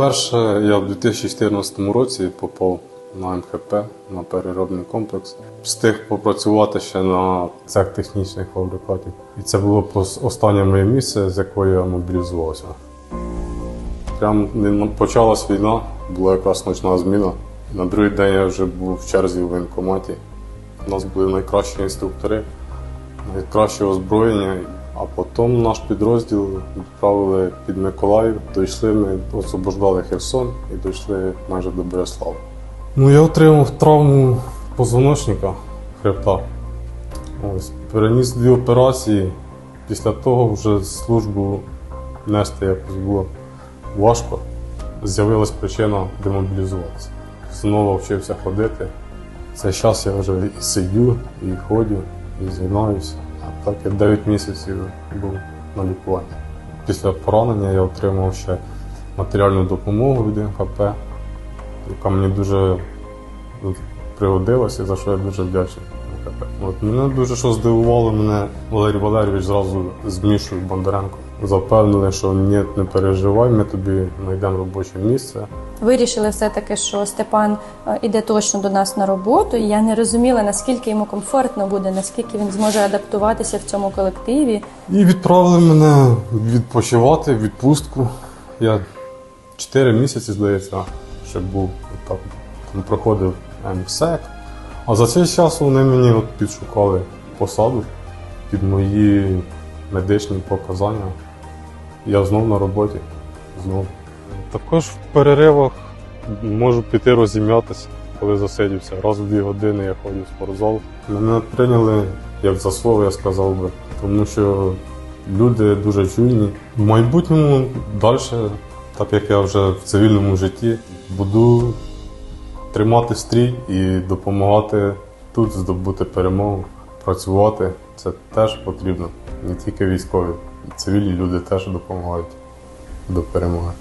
По-перше, я в 2014 році попав на МХП, на переробний комплекс. Встиг попрацювати ще на цех технічних фабрикатів. І це було останнє моє місце, з якої я мобілізувався. Прям почалась війна, була якраз ночна зміна. На другий день я вже був в черзі в воєнкоматі. У нас були найкращі інструктори, найкраще озброєння. А потім наш підрозділ відправили під Миколаїв. Дійшли ми, освобождали Херсон і дійшли майже до Береслава. Ну, я отримав травму позвоночника хребта. Ось, переніс дві операції. Після того вже службу нести якось було важко. З'явилась причина демобілізуватися. Знову вчився ходити. Цей час я вже і сидю, і ходжу, і займаюся. А так я 9 місяців був на лікуванні. Після поранення я отримав ще матеріальну допомогу від МХП, яка мені дуже пригодилася, за що я дуже вдячний. От мене дуже що здивувало, мене Валерій Валерійович зразу змішує Бондаренко запевнили, що ні, не переживай, ми тобі знайдемо робоче місце. Вирішили все-таки, що Степан е, іде точно до нас на роботу, і я не розуміла, наскільки йому комфортно буде, наскільки він зможе адаптуватися в цьому колективі. І відправили мене відпочивати в відпустку. Я 4 місяці, здається, ще був так, там проходив МСЕК. А за цей час вони мені от підшукали посаду під мої медичні показання. Я знов на роботі. Знов. Також в переривах можу піти розім'ятися, коли засидівся. Раз в дві години я ходив в спортзал. Мене прийняли як за слово, я сказав би, тому що люди дуже чуйні. В майбутньому далі, так як я вже в цивільному житті, буду тримати стрій і допомагати тут здобути перемогу, працювати. Це теж потрібно. Не тільки військові, цивільні люди теж допомагають до перемоги.